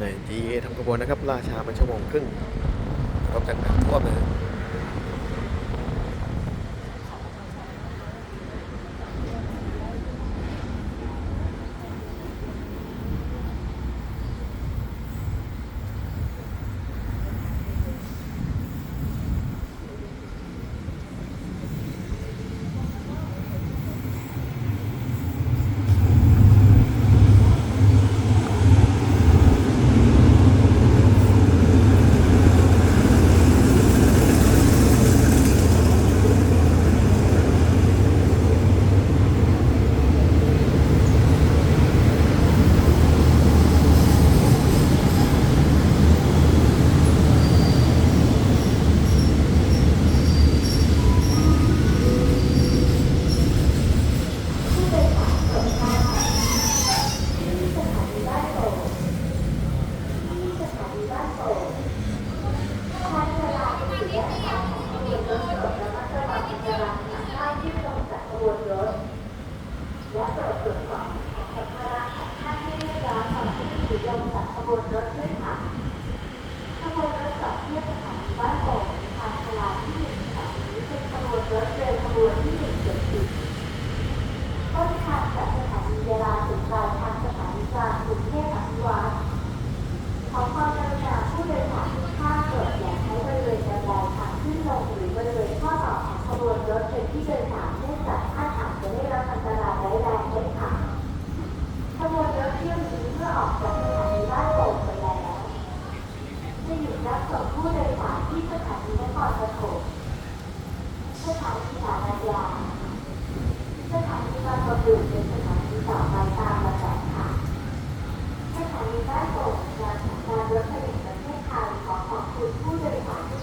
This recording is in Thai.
ใน GA ทำกระบวนนะครับ ราชามาชั่วโมงครึ่งรบจากน้ำท่วมนะ และต้รับความช่วยเหลือยอมจัดขบวนรถด้วยค่ะนทางจากสถานีเวลาถึงปลายทางสถานีกลางกรุงเทพอภิวัตรขอความกรุณาผู้โดยสารทุกท่านโปรดอย่าใช้บริเวณบันไดทางขึ้นลงหรือบริเวณข้อต่อของขบวนรถเป็นที่โดยสารเนื่องจากท่านอาจจะได้รับอันตรายร้ายแรงได้ค่ะขบวนรถเที่ยวนี้เมื่อออกจากสถานีบ้านโป่งไปแล้วจะหยุดรับส่งผู้โดยสารที่สถานีนครปฐม สถานีสารยาสถานีบางประกงเป็นสถานีต่อไปตามลำดับค่ะ สถานีบ้านโป่งงานของการรถไฟแห่งประเทศไทยขอขอบคุณผู้โดยสารทุก